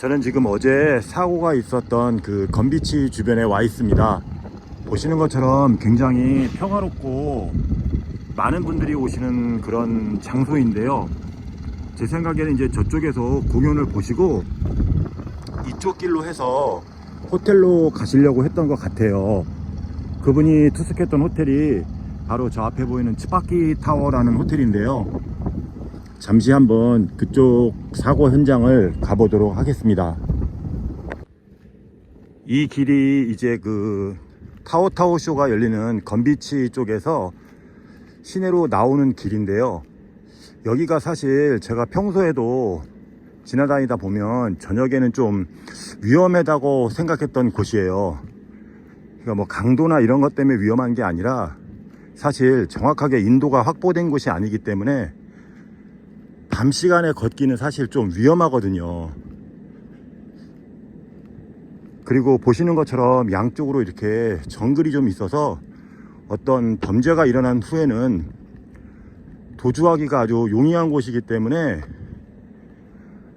저는 지금 어제 사고가 있었던 그 건비치 주변에 와 있습니다. 보시는 것처럼 굉장히 평화롭고 많은 분들이 오시는 그런 장소인데요. 제 생각에는 이제 저쪽에서 공연을 보시고 이쪽 길로 해서 호텔로 가시려고 했던 것 같아요. 그분이 투숙했던 호텔이 바로 저 앞에 보이는 치바키 타워라는 호텔인데요. 잠시 한번 그쪽 사고 현장을 가보도록 하겠습니다. 이 길이 이제 그 타오타오 쇼가 열리는 건비치 쪽에서 시내로 나오는 길인데요. 여기가 사실 제가 평소에도 지나다니다 보면 저녁에는 좀 위험하다고 생각했던 곳이에요. 그러니까 뭐 강도나 이런 것 때문에 위험한 게 아니라 사실 정확하게 인도가 확보된 곳이 아니기 때문에 밤 시간에 걷기는 사실 좀 위험하거든요. 그리고 보시는 것처럼 양쪽으로 이렇게 정글이 좀 있어서 어떤 범죄가 일어난 후에는 도주하기가 아주 용이한 곳이기 때문에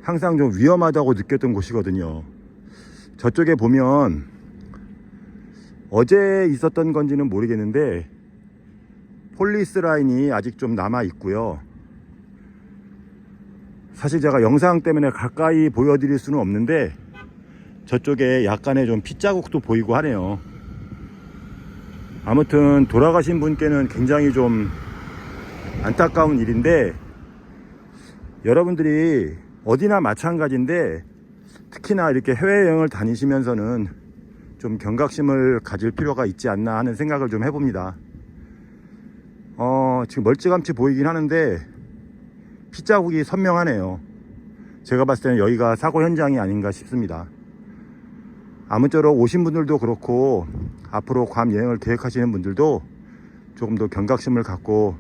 항상 좀 위험하다고 느꼈던 곳이거든요. 저쪽에 보면 어제 있었던 건지는 모르겠는데 폴리스 라인이 아직 좀 남아 있고요. 사실 제가 영상 때문에 가까이 보여드릴 수는 없는데 저쪽에 약간의 좀 핏자국도 보이고 하네요. 아무튼 돌아가신 분께는 굉장히 좀 안타까운 일인데 여러분들이 어디나 마찬가지인데 특히나 이렇게 해외여행을 다니시면서는 좀 경각심을 가질 필요가 있지 않나 하는 생각을 좀 해봅니다. 어, 지금 멀찌감치 보이긴 하는데 핏자국이 선명하네요. 제가 봤을 때는 여기가 사고 현장이 아닌가 싶습니다. 아무쪼록 오신 분들도 그렇고 앞으로 괌 여행을 계획하시는 분들도 조금 더 경각심을 갖고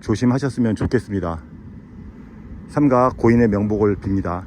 조심하셨으면 좋겠습니다. 삼가 고인의 명복을 빕니다.